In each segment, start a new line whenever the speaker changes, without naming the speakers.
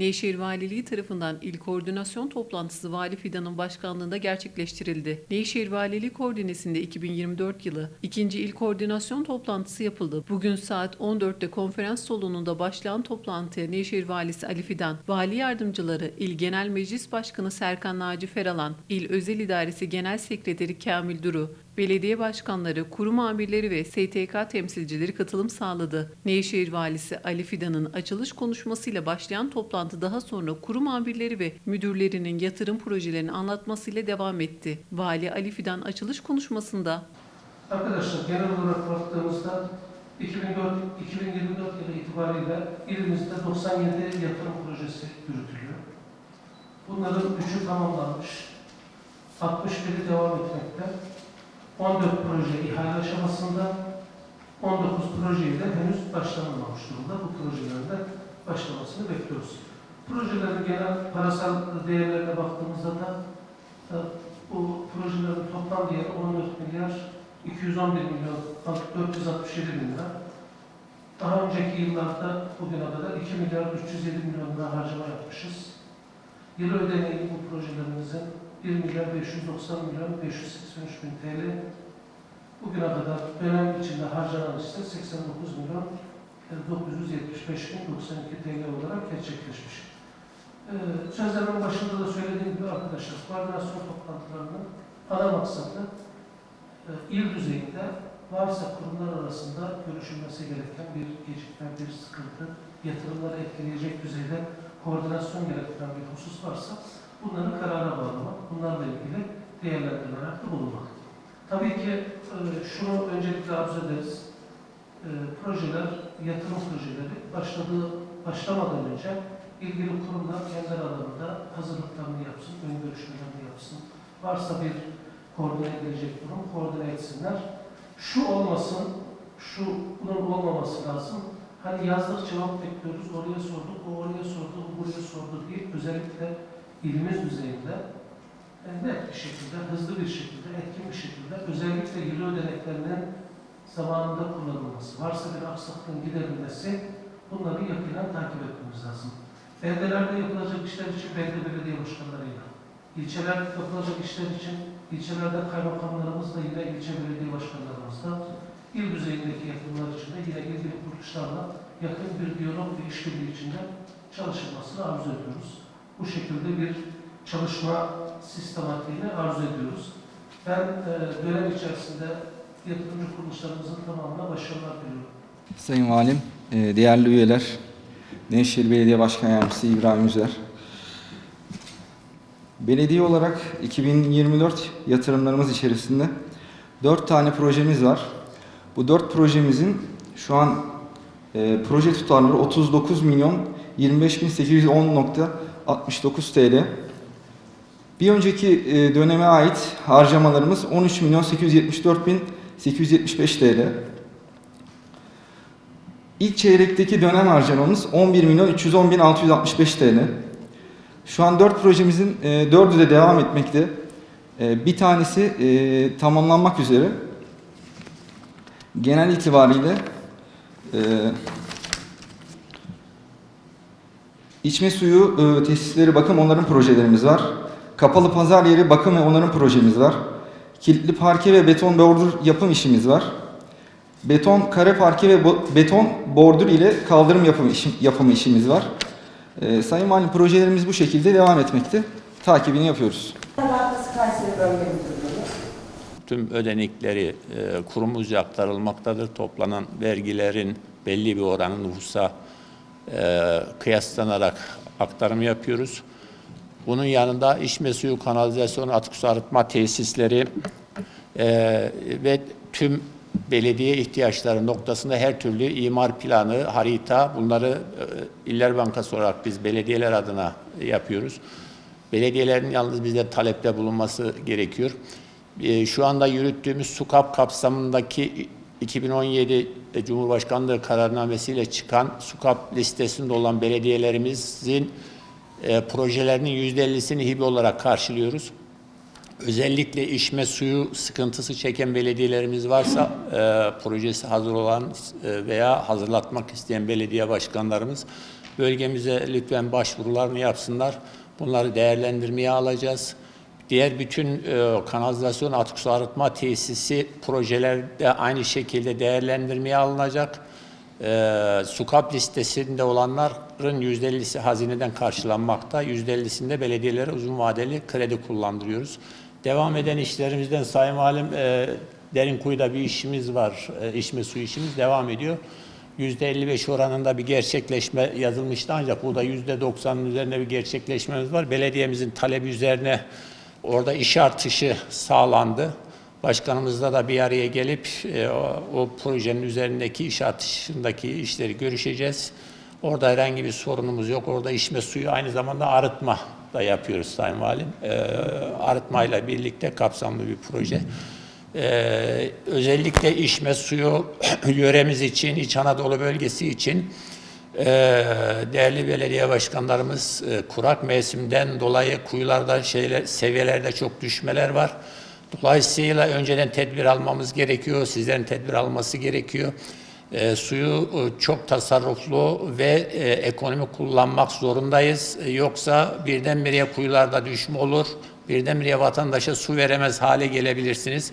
Nevşehir Valiliği tarafından il koordinasyon toplantısı Vali Fidan'ın başkanlığında gerçekleştirildi. Nevşehir Valiliği koordinesinde 2024 yılı ikinci il koordinasyon toplantısı yapıldı. Bugün saat 14'te konferans salonunda başlayan toplantıya Nevşehir Valisi Ali Fidan, Vali Yardımcıları, İl Genel Meclis Başkanı Serkan Naci Feralan, İl Özel İdaresi Genel Sekreteri Kamil Duru, belediye başkanları, kurum amirleri ve STK temsilcileri katılım sağladı. Nevşehir Valisi Ali Fidan'ın açılış konuşmasıyla başlayan toplantı daha sonra kurum amirleri ve müdürlerinin yatırım projelerini anlatmasıyla devam etti. Vali Ali Fidan açılış konuşmasında
Arkadaşlar genel olarak baktığımızda 2004, 2024 yılı itibariyle ilimizde 97 yatırım projesi yürütülüyor. Bunların 3'ü tamamlanmış. 61'i devam etmekte. 14 proje ihale aşamasında. 19 projeyi de henüz başlanmamış durumda. Bu projelerin de başlamasını bekliyoruz. Projelerin genel parasal değerlerine baktığımızda da e, bu projelerin toplam değeri 14 milyar 211 milyon 467 bin lira. Daha önceki yıllarda bugüne kadar 2 milyar 307 milyon lira harcama yapmışız. Yıl ödeneği bu projelerimizin 1 milyar 590 milyon 583 bin TL. Bugüne kadar dönem içinde harcanan ise 89 milyon 975 bin 92 TL olarak gerçekleşmiş. Ee, sözlerimin başında da söylediğim gibi arkadaşlar, koordinasyon toplantılarının ana maksadı e, il düzeyinde varsa kurumlar arasında görüşülmesi gereken bir gecikme, bir sıkıntı, yatırımları etkileyecek düzeyde koordinasyon gerektiren bir husus varsa bunları karara bağlamak, bunlarla ilgili değerlendirmelerde bulunmak. Tabii ki e, şunu öncelikle arzu ederiz. E, projeler, yatırım projeleri başladığı, başlamadan önce ilgili kurumlar kendi aralarında hazırlıklarını yapsın, ön görüşmelerini yapsın. Varsa bir koordine edilecek durum, koordine etsinler. Şu olmasın, şu bunun olmaması lazım. Hani yazdık cevap bekliyoruz, oraya sorduk, o oraya sordu, o buraya sordu diye özellikle ilimiz düzeyinde net bir şekilde, hızlı bir şekilde, etkin bir şekilde özellikle yıl ödeneklerinin zamanında kullanılması, varsa bir aksaklığın giderilmesi bunları yakından takip etmemiz lazım. Beldelerde yapılacak işler için belde belediye başkanlarıyla, ilçeler yapılacak işler için ilçelerde kaymakamlarımızla yine ilçe belediye başkanlarımızla, il düzeyindeki yapımlar için de yine ilgili kuruluşlarla yakın bir diyalog ve işbirliği içinde çalışılmasını arzu ediyoruz. Bu şekilde bir çalışma sistematiğini arzu ediyoruz. Ben e, dönem içerisinde yatırımcı kuruluşlarımızın tamamına başarılar diliyorum.
Sayın Valim, e, değerli üyeler, Nevşehir Belediye Başkan Yardımcısı İbrahim Üzer. Belediye olarak 2024 yatırımlarımız içerisinde 4 tane projemiz var. Bu 4 projemizin şu an e, proje tutarları 39 milyon 25.810.69 TL. Bir önceki e, döneme ait harcamalarımız 13 milyon 874.875 TL. İlk çeyrekteki dönem harcamamız 11 milyon 310 bin 665 TL. Şu an 4 projemizin e, 4'ü de devam etmekte. E, bir tanesi e, tamamlanmak üzere. Genel itibariyle e, içme suyu e, tesisleri bakım onların projelerimiz var. Kapalı pazar yeri bakım ve onların projemiz var. Kilitli parke ve beton bordür yapım işimiz var. Beton kare parke ve bo- beton bordür ile kaldırım yapımı, işim, yapımı işimiz var. Ee, Sayın Valim projelerimiz bu şekilde devam etmekte. Takibini yapıyoruz.
Tüm ödenekleri e, kurumuzca aktarılmaktadır. Toplanan vergilerin belli bir oranı nüfusa e, kıyaslanarak aktarım yapıyoruz. Bunun yanında içme suyu, kanalizasyon, atık su arıtma tesisleri e, ve tüm belediye ihtiyaçları noktasında her türlü imar planı, harita bunları e, İller Bankası olarak biz belediyeler adına yapıyoruz. Belediyelerin yalnız bize talepte bulunması gerekiyor. E, Şu anda yürüttüğümüz SUKAP kapsamındaki 2017 Cumhurbaşkanlığı kararnamesiyle çıkan SUKAP listesinde olan belediyelerimizin e, projelerinin %50'sini hibe olarak karşılıyoruz. Özellikle içme suyu sıkıntısı çeken belediyelerimiz varsa e, projesi hazır olan e, veya hazırlatmak isteyen belediye başkanlarımız Bölgemize lütfen başvurularını yapsınlar. Bunları değerlendirmeye alacağız. Diğer bütün e, kanalizasyon atık su arıtma tesisi projeler de aynı şekilde değerlendirmeye alınacak. E, SUKAP listesinde olanların %50'si hazineden karşılanmakta. %50'sinde belediyelere uzun vadeli kredi kullandırıyoruz. Devam eden işlerimizden Sayın Valim e, Derinkuyu'da bir işimiz var. E, içme suyu işimiz devam ediyor. %55 oranında bir gerçekleşme yazılmıştı ancak burada %90'ın üzerinde bir gerçekleşmemiz var. Belediyemizin talebi üzerine orada iş artışı sağlandı. Başkanımızla da bir araya gelip e, o, o projenin üzerindeki iş artışındaki işleri görüşeceğiz. Orada herhangi bir sorunumuz yok. Orada içme suyu aynı zamanda arıtma da yapıyoruz Sayın Valim. E, arıtmayla birlikte kapsamlı bir proje. Ee, özellikle içme suyu yöremiz için, İç Anadolu bölgesi için e, değerli belediye başkanlarımız e, kurak mevsimden dolayı kuyularda şeyler, seviyelerde çok düşmeler var. Dolayısıyla önceden tedbir almamız gerekiyor, sizlerin tedbir alması gerekiyor. E, suyu çok tasarruflu ve e, ekonomik kullanmak zorundayız. E, yoksa birdenbire kuyularda düşme olur, birdenbire vatandaşa su veremez hale gelebilirsiniz.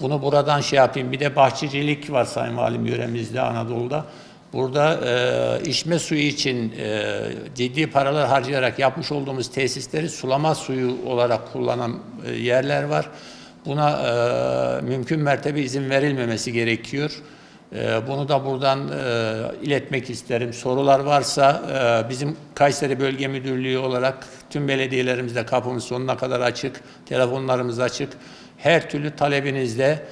Bunu buradan şey yapayım. Bir de bahçecilik var Sayın Valim yöremizde Anadolu'da. Burada e, içme suyu için e, ciddi paralar harcayarak yapmış olduğumuz tesisleri sulama suyu olarak kullanan e, yerler var. Buna e, mümkün mertebe izin verilmemesi gerekiyor. E, bunu da buradan e, iletmek isterim. Sorular varsa e, bizim Kayseri Bölge Müdürlüğü olarak tüm belediyelerimizde kapımız sonuna kadar açık, telefonlarımız açık. Her türlü talebinizde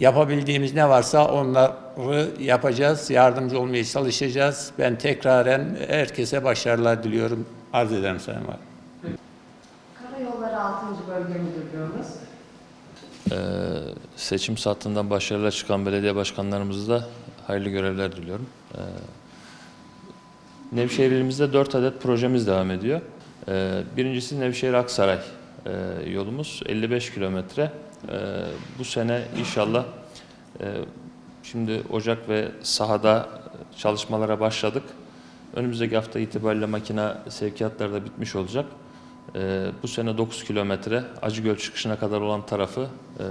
yapabildiğimiz ne varsa onları yapacağız, yardımcı olmaya çalışacağız. Ben tekraren herkese başarılar diliyorum. Arz ederim Sayın Valim.
Karayolları 6. Bölge Müdürlüğümüz.
Ee, seçim saatinden başarıyla çıkan belediye başkanlarımıza da hayırlı görevler diliyorum. Ee, Nevşehir ilimizde 4 adet projemiz devam ediyor. Ee, birincisi Nevşehir Aksaray ee, yolumuz 55 kilometre. Ee, bu sene inşallah e, şimdi Ocak ve sahada çalışmalara başladık. Önümüzdeki hafta itibariyle makine sevkiyatları da bitmiş olacak. Ee, bu sene 9 kilometre Acıgöl çıkışına kadar olan tarafı e,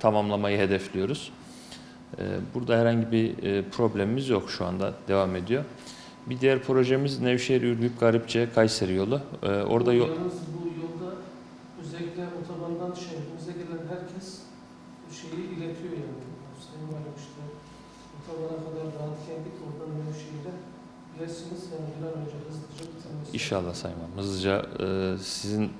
tamamlamayı hedefliyoruz. Ee, burada herhangi bir e, problemimiz yok şu anda devam ediyor. Bir diğer projemiz Nevşehir Ürgüp Garipçe Kayseri yolu. Ee, orada yol
bu yolda özellikle otobandan şehrimize gelen herkes bu şeyi iletiyor yani. Sayın Valim işte otobana kadar rahat geldik oradan Nevşehir'e gelsiniz yani bir an önce hızlıca bitirmesi.
İnşallah Sayın Valim. Hızlıca e, sizin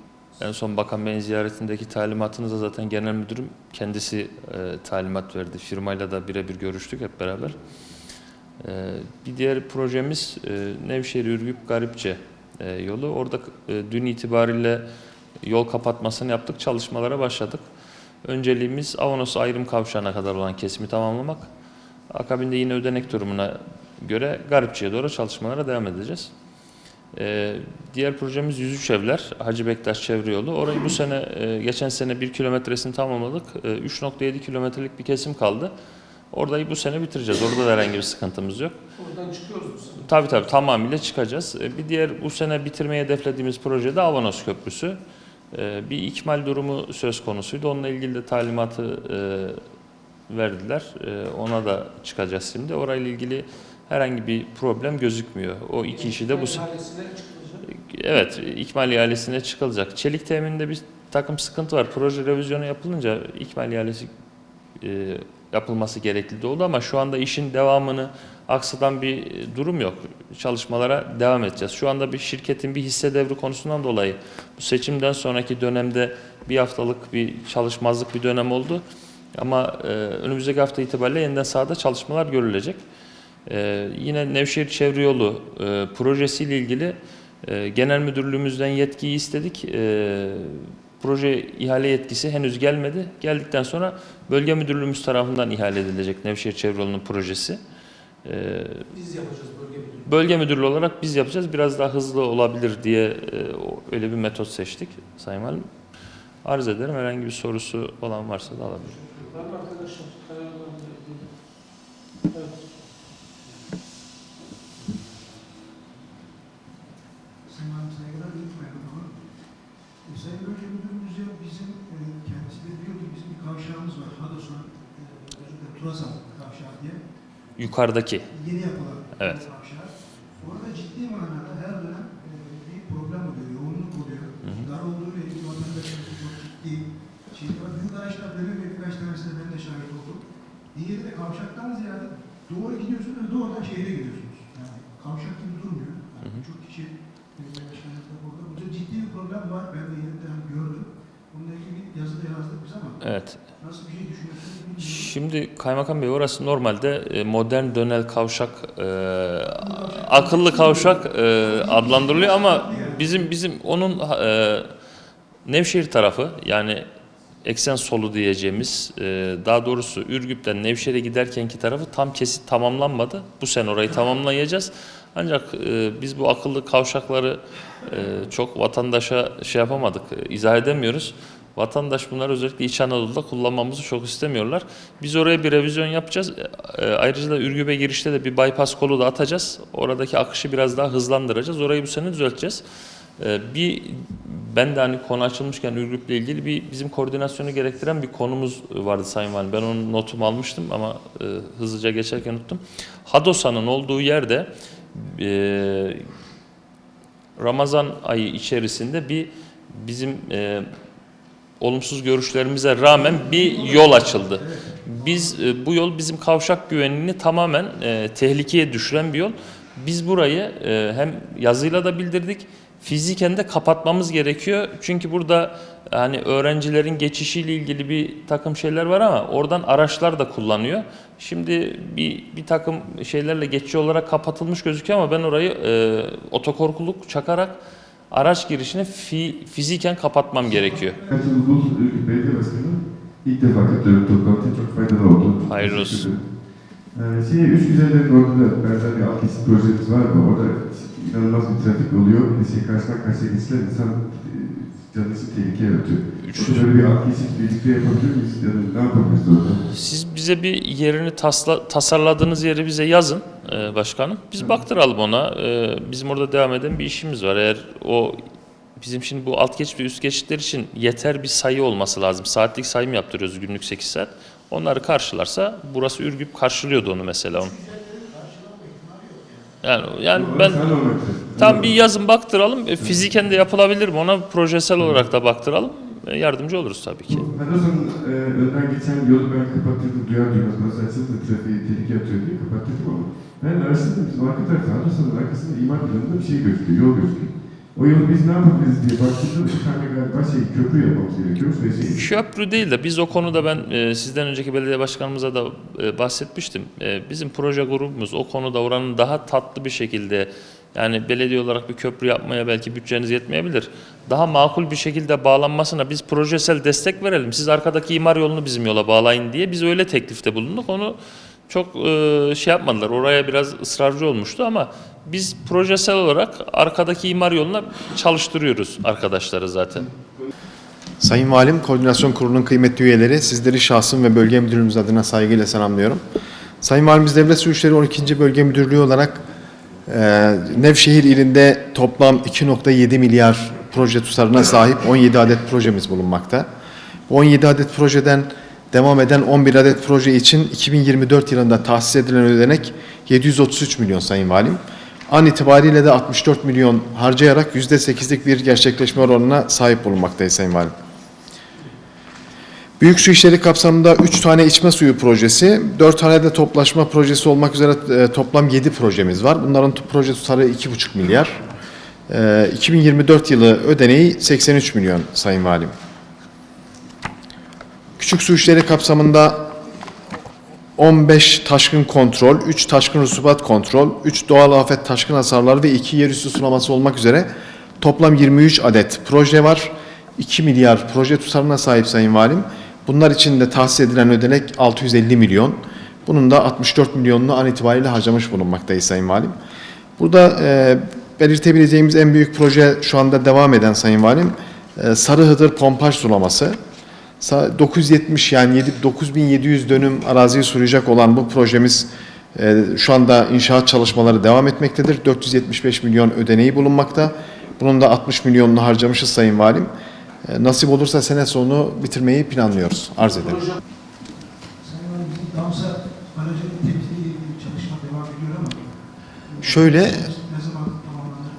en son Bakan Bey'in ziyaretindeki talimatınıza zaten Genel Müdürüm kendisi e, talimat verdi. Firmayla da birebir görüştük hep beraber. E, bir diğer projemiz e, Nevşehir Ürgüp Garipçe e, yolu. Orada e, dün itibariyle yol kapatmasını yaptık. Çalışmalara başladık. Önceliğimiz Avanos ayrım kavşağına kadar olan kesimi tamamlamak. Akabinde yine ödenek durumuna göre Garipçe'ye doğru çalışmalara devam edeceğiz. Ee, diğer projemiz 103 evler, Hacı Bektaş Çevre Yolu. Orayı bu sene, e, geçen sene 1 kilometresini tamamladık. E, 3.7 kilometrelik bir kesim kaldı. Orayı bu sene bitireceğiz. Orada da herhangi bir sıkıntımız yok.
Oradan çıkıyoruz bu sene.
Tabii tabii tamamıyla çıkacağız. E, Bir diğer bu sene bitirmeyi hedeflediğimiz proje de Avanos Köprüsü. E, Bir ikmal durumu söz konusuydu. Onunla ilgili de talimatı e, verdiler. E, Ona da çıkacağız şimdi. Orayla ilgili herhangi bir problem gözükmüyor. O iki işi de bu. Evet, ikmal ihalesine çıkılacak. Çelik temininde bir takım sıkıntı var. Proje revizyonu yapılınca ikmal ihalesi e, yapılması gerekli de oldu ama şu anda işin devamını aksatan bir durum yok. Çalışmalara devam edeceğiz. Şu anda bir şirketin bir hisse devri konusundan dolayı bu seçimden sonraki dönemde bir haftalık bir çalışmazlık bir dönem oldu. Ama e, önümüzdeki hafta itibariyle yeniden sahada çalışmalar görülecek. Ee, yine Nevşehir Çevre Yolu e, projesiyle ilgili e, genel müdürlüğümüzden yetkiyi istedik. E, proje ihale yetkisi henüz gelmedi. Geldikten sonra bölge müdürlüğümüz tarafından ihale edilecek Nevşehir Çevre Yolu'nun projesi. E,
Biz yapacağız bölge müdürlüğü.
bölge müdürlüğü olarak biz yapacağız. Biraz daha hızlı olabilir diye e, öyle bir metot seçtik Sayın Valim. Arz ederim. Herhangi bir sorusu olan varsa da alabilir.
Var mı arkadaşlar? Karayollarıyla ilgili. Evet.
Sayın Valim saygılar unutmayalım ama. E, Sayın Bölge Müdürümüzce bizim e, kendisi de diyor ki bizim bir kavşağımız var. Hadosan, e, özür dilerim, Turasan kavşağı diye.
Yukarıdaki.
Yeni yapılan
Evet.
kavşağı. Orada ciddi manada her dönem e, bir problem oluyor, yoğunluk oluyor.
Hı hı.
Dar olduğuyla ilgili vatandaşlarımızın çok ciddi şeyler var. Büyük araçlar dönüyor ve birkaç tanesine ben de şahit oldum. Diğeri de kavşaktan ziyade doğru gidiyorsunuz ve doğrudan şehre gidiyorsunuz. Yani kavşak gibi durmuyor. Yani
Hı hı.
Çok kişi belediye başkanlıkta burada. Burada ciddi bir problem var. Ben de yeniden gördüm. Bununla ilgili bir yazıda yazdık biz ama
Evet.
nasıl bir şey düşünüyorsunuz bilmiyorum.
Şimdi Kaymakam Bey orası normalde e, modern dönel kavşak, e, akıllı kavşak e, adlandırılıyor ama bizim bizim onun e, Nevşehir tarafı yani eksen solu diyeceğimiz e, daha doğrusu Ürgüp'ten Nevşehir'e giderkenki tarafı tam kesit tamamlanmadı. Bu sene orayı tamamlayacağız. Ancak e, biz bu akıllı kavşakları e, çok vatandaşa şey yapamadık, e, izah edemiyoruz. Vatandaş bunları özellikle İç Anadolu'da kullanmamızı çok istemiyorlar. Biz oraya bir revizyon yapacağız. E, ayrıca da Ürgüp'e girişte de bir bypass kolu da atacağız. Oradaki akışı biraz daha hızlandıracağız. Orayı bu sene düzelteceğiz. E, bir ben de hani konu açılmışken Ürgüp'le ilgili bir bizim koordinasyonu gerektiren bir konumuz vardı Sayın Valim. Ben onun notumu almıştım ama e, hızlıca geçerken unuttum. Hadosa'nın olduğu yerde e, Ramazan ayı içerisinde bir bizim e, olumsuz görüşlerimize rağmen bir yol açıldı. Biz e, bu yol bizim kavşak güvenliğini tamamen e, tehlikeye düşüren bir yol. Biz burayı e, hem yazıyla da bildirdik, fiziken de kapatmamız gerekiyor. Çünkü burada hani öğrencilerin geçişiyle ilgili bir takım şeyler var ama oradan araçlar da kullanıyor. Şimdi bir bir takım şeylerle geçici olarak kapatılmış gözüküyor ama ben orayı e, otokorkuluk çakarak araç girişini fi, fiziken kapatmam gerekiyor.
Ürgüp Belediye Başkanı ilk defa katılıyorum toplantıya çok faydalı oldu.
Hayırlı olsun.
Ee, şey, üç güzellerin orada da benzer bir alt kesit projemiz var mı? Orada inanılmaz bir trafik oluyor. Şey karşıdan karşıya geçişler insan e, canı için tehlikeye atıyor.
Üç-
Orada böyle bir alt kesit birlikte yapabilir miyiz? Ya da ne yapabiliriz orada?
Siz bize bir yerini tasla, tasarladığınız yeri bize yazın e, başkanım. Biz baktıralım ona. E, bizim orada devam eden bir işimiz var. Eğer o bizim şimdi bu alt geçit ve üst geçitler için yeter bir sayı olması lazım. Saatlik sayım yaptırıyoruz günlük 8 saat. Onları karşılarsa burası Ürgüp karşılıyordu onu mesela onu. Yani yani ben tam bir yazın baktıralım. E, fiziken de yapılabilir mi? Ona projesel olarak da baktıralım. E, yardımcı oluruz tabii ki.
Hadosan e, önden geçen yolu ben kapattırdım. Duyar duymaz bazı açıldı trafiği tehlikeye atıyor diye kapattırdım ama ben araştırdım. Bizim arka tarafta Hadosan'ın arkasında imar planında bir şey gözüküyor. Yol gözüküyor. O yolu biz ne yapabiliriz diye baktığımda bir tane galiba şey köprü yapmamız gerekiyormuş ve şey
Köprü değil de biz o konuda ben e, sizden önceki belediye başkanımıza da e, bahsetmiştim. E, bizim proje grubumuz o konuda oranın daha tatlı bir şekilde yani belediye olarak bir köprü yapmaya belki bütçeniz yetmeyebilir. Daha makul bir şekilde bağlanmasına biz projesel destek verelim. Siz arkadaki imar yolunu bizim yola bağlayın diye biz öyle teklifte bulunduk. Onu çok e, şey yapmadılar. Oraya biraz ısrarcı olmuştu ama biz projesel olarak arkadaki imar yoluna çalıştırıyoruz arkadaşları zaten.
Sayın Valim, Koordinasyon Kurulu'nun kıymetli üyeleri, sizleri şahsım ve bölge müdürümüz adına saygıyla selamlıyorum. Sayın Valimiz Devlet Su İşleri 12. Bölge Müdürlüğü olarak e, Nevşehir ilinde toplam 2.7 milyar proje tutarına sahip 17 adet projemiz bulunmakta. Bu 17 adet projeden devam eden 11 adet proje için 2024 yılında tahsis edilen ödenek 733 milyon Sayın Valim. An itibariyle de 64 milyon harcayarak %8'lik bir gerçekleşme oranına sahip bulunmaktayız Sayın Valim. Büyük su işleri kapsamında 3 tane içme suyu projesi, 4 tane de toplaşma projesi olmak üzere e, toplam 7 projemiz var. Bunların proje tutarı 2,5 milyar. E, 2024 yılı ödeneği 83 milyon Sayın Valim. Küçük su işleri kapsamında 15 taşkın kontrol, 3 taşkın rusubat kontrol, 3 doğal afet taşkın hasarları ve 2 yerüstü sulaması olmak üzere toplam 23 adet proje var. 2 milyar proje tutarına sahip Sayın Valim. Bunlar için de tahsis edilen ödenek 650 milyon. Bunun da 64 milyonunu an itibariyle harcamış bulunmaktayız Sayın Valim. Burada e, belirtebileceğimiz en büyük proje şu anda devam eden Sayın Valim, e, Sarıhıdır pompaj sulaması. Sa- 970 yani 7 9700 dönüm araziyi sulayacak olan bu projemiz e, şu anda inşaat çalışmaları devam etmektedir. 475 milyon ödeneği bulunmakta. Bunun da 60 milyonunu harcamışız Sayın Valim. E, nasip olursa sene sonu bitirmeyi planlıyoruz. Arz ederim.
Sayın Valim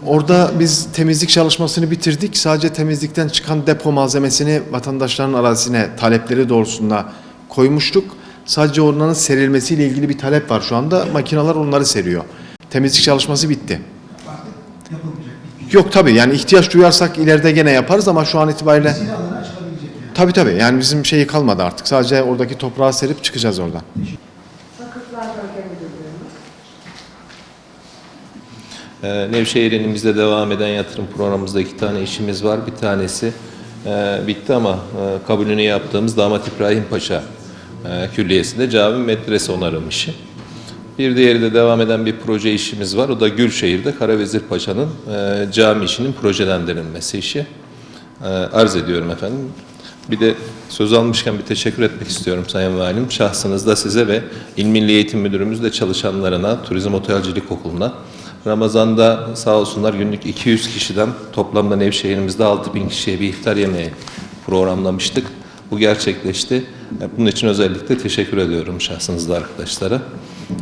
Orada biz temizlik çalışmasını bitirdik. Sadece temizlikten çıkan depo malzemesini vatandaşların arazisine talepleri doğrultusunda koymuştuk. Sadece onların serilmesiyle ilgili bir talep var şu anda. Makineler onları seriyor. Temizlik çalışması bitti. Yok tabii yani ihtiyaç duyarsak ileride gene yaparız ama şu an itibariyle tabii tabii yani bizim şeyi kalmadı artık. Sadece oradaki toprağı serip çıkacağız oradan.
Vakıflar Bölge Müdürlüğümüz.
Ee, Nevşehir elimizde devam eden yatırım programımızda iki tane işimiz var. Bir tanesi e, bitti ama e, kabulünü yaptığımız Damat İbrahim Paşa e, Külliyesi'nde cami medrese onarım işi. Bir diğeri de devam eden bir proje işimiz var. O da Gülşehir'de Karavezir Paşa'nın e, cami işinin projelendirilmesi işi. E, arz ediyorum efendim. Bir de söz almışken bir teşekkür etmek istiyorum Sayın Valim. Şahsınızda size ve İl Milli Eğitim Müdürümüz de çalışanlarına, Turizm Otelcilik Okulu'na Ramazan'da sağ olsunlar günlük 200 kişiden toplamda Nevşehir'imizde 6000 kişiye bir iftar yemeği programlamıştık. Bu gerçekleşti. E, Bunun için özellikle teşekkür ediyorum şahsınızda arkadaşlara.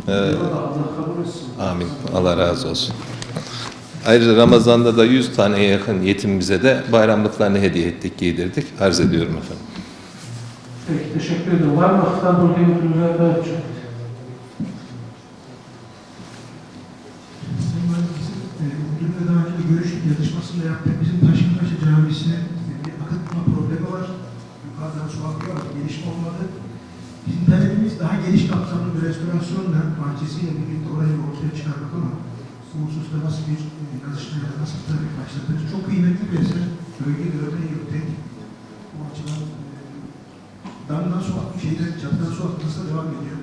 Ee. Amin. Allah razı olsun. Ayrıca Ramazan'da da 100 taneye yakın yetimimize de bayramlıklarını hediye ettik, giydirdik. Arz ediyorum efendim.
Peki teşekkür ederim. Var mı Müdürlüğü'ne daha çok?
Sayın Valim bizim e, müdürle daha önce de görüştük, yazışmasını yaptık. Bizim Taşkınbaşı Camisi'nin bir akıtma problemi var. Yukarıdan su akıyor ama gelişme olmadı. Bizim talebimiz daha geniş kapsamlı bir restorasyonla, bahçesiyle birlikte orayı ortaya çıkarmak ama bu hususta nasıl bir e, yazışmayla, nasıl bir talep başlatırız? Çok kıymetli bir eser. Bölge görme yürütek. Bu açıdan e, damdan su şeyden, çatıdan su akması da devam ediyor.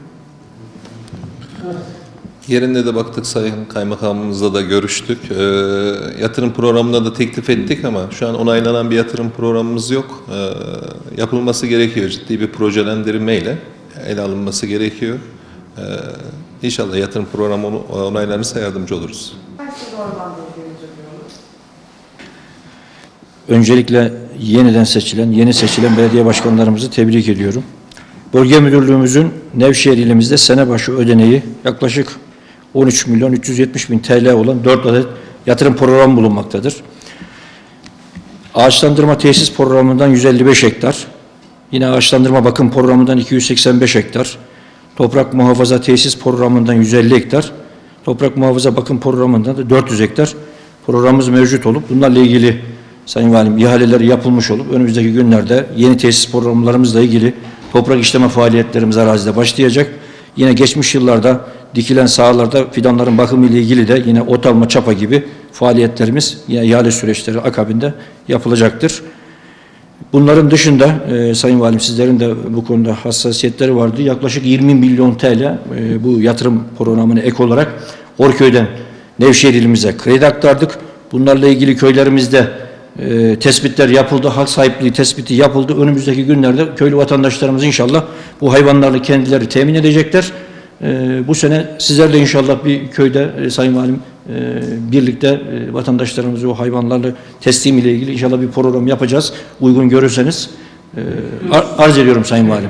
Yerinde de baktık Sayın Kaymakamımızla da görüştük. Ee, yatırım programına da teklif ettik ama şu an onaylanan bir yatırım programımız yok. Ee, yapılması gerekiyor. Ciddi bir projelendirmeyle ele alınması gerekiyor. Ee, inşallah yatırım programı onaylanırsa yardımcı oluruz.
Öncelikle yeniden seçilen, yeni seçilen belediye başkanlarımızı tebrik ediyorum. Bölge Müdürlüğümüzün Nevşehir ilimizde sene başı ödeneği yaklaşık 13 milyon 370 bin TL olan 4 adet yatırım programı bulunmaktadır. Ağaçlandırma tesis programından 155 hektar, yine ağaçlandırma bakım programından 285 hektar, toprak muhafaza tesis programından 150 hektar, toprak muhafaza bakım programından da 400 hektar programımız mevcut olup bunlarla ilgili Sayın Valim ihaleleri yapılmış olup önümüzdeki günlerde yeni tesis programlarımızla ilgili toprak işleme faaliyetlerimiz arazide başlayacak. Yine geçmiş yıllarda dikilen sahalarda fidanların bakımı ile ilgili de yine ot alma çapa gibi faaliyetlerimiz yine ihale süreçleri akabinde yapılacaktır. Bunların dışında e, Sayın Valim sizlerin de bu konuda hassasiyetleri vardı. Yaklaşık 20 milyon TL e, bu yatırım programına ek olarak Orköy'den Nevşehir ilimize kredi aktardık. Bunlarla ilgili köylerimizde e, tespitler yapıldı, hak sahipliği tespiti yapıldı. Önümüzdeki günlerde köylü vatandaşlarımız inşallah bu hayvanlarla kendileri temin edecekler. E, bu sene sizlerle inşallah bir köyde e, Sayın Valim e, birlikte e, vatandaşlarımızı o hayvanlarla teslim ile ilgili inşallah bir program yapacağız. Uygun görürseniz e, ar- arz ediyorum Sayın Valim.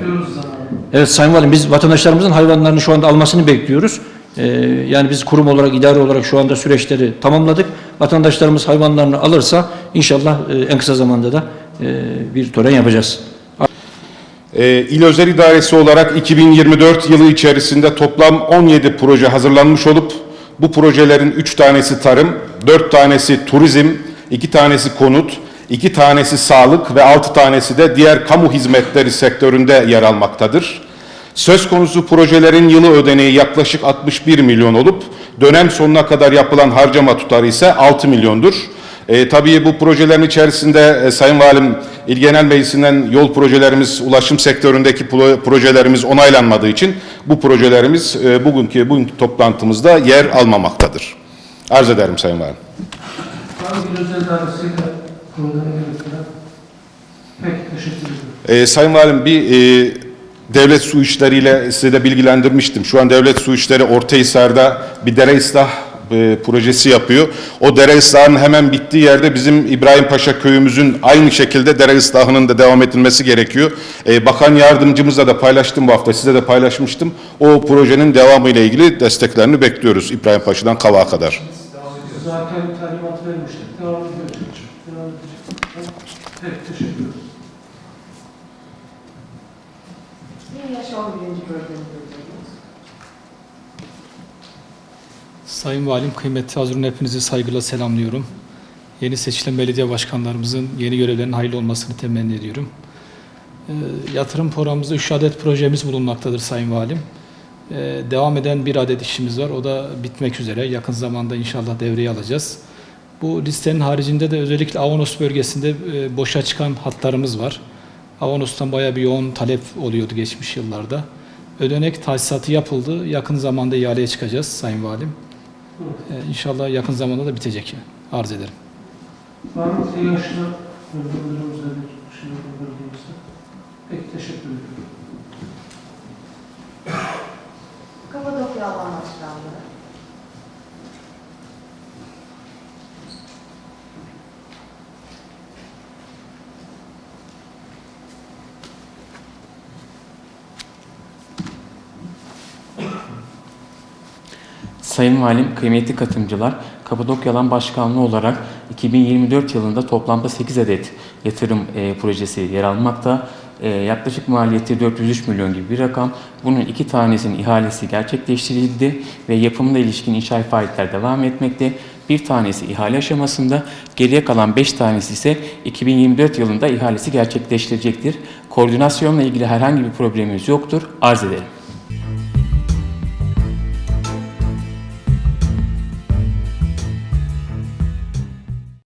Evet Sayın Valim biz vatandaşlarımızın hayvanlarını şu anda almasını bekliyoruz. Ee, yani biz kurum olarak, idare olarak şu anda süreçleri tamamladık. Vatandaşlarımız hayvanlarını alırsa inşallah e, en kısa zamanda da e, bir tören yapacağız.
Ee, İl Özel İdaresi olarak 2024 yılı içerisinde toplam 17 proje hazırlanmış olup bu projelerin 3 tanesi tarım, 4 tanesi turizm, 2 tanesi konut, 2 tanesi sağlık ve 6 tanesi de diğer kamu hizmetleri sektöründe yer almaktadır. Söz konusu projelerin yılı ödeneği yaklaşık 61 milyon olup dönem sonuna kadar yapılan harcama tutarı ise 6 milyondur. E, tabii bu projelerin içerisinde e, Sayın Valim İl Genel Meclisi'nden yol projelerimiz, ulaşım sektöründeki pro- projelerimiz onaylanmadığı için bu projelerimiz e, bugünkü, bugünkü toplantımızda yer almamaktadır. Arz ederim Sayın Valim.
Var mı bir özel dairesiyle konuları gerektiren? Peki teşekkür ederim.
E, Sayın Valim bir e, devlet su işleriyle size de bilgilendirmiştim. Şu an devlet su işleri Ortahisar'da bir dere ıslah e, projesi yapıyor. O dere ıslahının hemen bittiği yerde bizim İbrahim Paşa köyümüzün aynı şekilde dere ıslahının da devam edilmesi gerekiyor. E, Bakan yardımcımızla da paylaştım bu hafta, size de paylaşmıştım. O projenin devamı ile ilgili desteklerini bekliyoruz İbrahim Paşa'dan Kavak'a kadar.
Zaten talimat vermiştik. Devam edecek. Devam edecek. Evet, teşekkür ederim.
Yeni yaş 11. bölgemizi görüyoruz.
Sayın Valim, kıymetli hazırın hepinizi saygıyla selamlıyorum. Yeni seçilen belediye başkanlarımızın yeni görevlerinin hayırlı olmasını temenni ediyorum. Ee, yatırım programımızda 3 adet projemiz bulunmaktadır Sayın Valim. Ee, devam eden bir adet işimiz var. O da bitmek üzere. Yakın zamanda inşallah devreye alacağız. Bu listenin haricinde de özellikle Avanos bölgesinde e, boşa çıkan hatlarımız var. Avanos'tan bayağı bir yoğun talep oluyordu geçmiş yıllarda. Ödenek tahsisatı yapıldı. Yakın zamanda ihaleye çıkacağız Sayın Valim. Ee, İnşallah yakın zamanda da bitecek. Arz ederim.
Var mı yaşlı bir şey? Peki, teşekkür ederim.
Kapadokya Alan Başkanlığı.
Sayın Valim, kıymetli katılımcılar, Kapadokya Alan Başkanlığı olarak 2024 yılında toplamda 8 adet yatırım e, projesi yer almakta. E, yaklaşık maliyeti 403 milyon gibi bir rakam. Bunun iki tanesinin ihalesi gerçekleştirildi ve yapımına ilişkin inşaat faaliyetler devam etmekte. Bir tanesi ihale aşamasında, geriye kalan 5 tanesi ise 2024 yılında ihalesi gerçekleştirecektir. Koordinasyonla ilgili herhangi bir problemimiz yoktur. Arz ederim.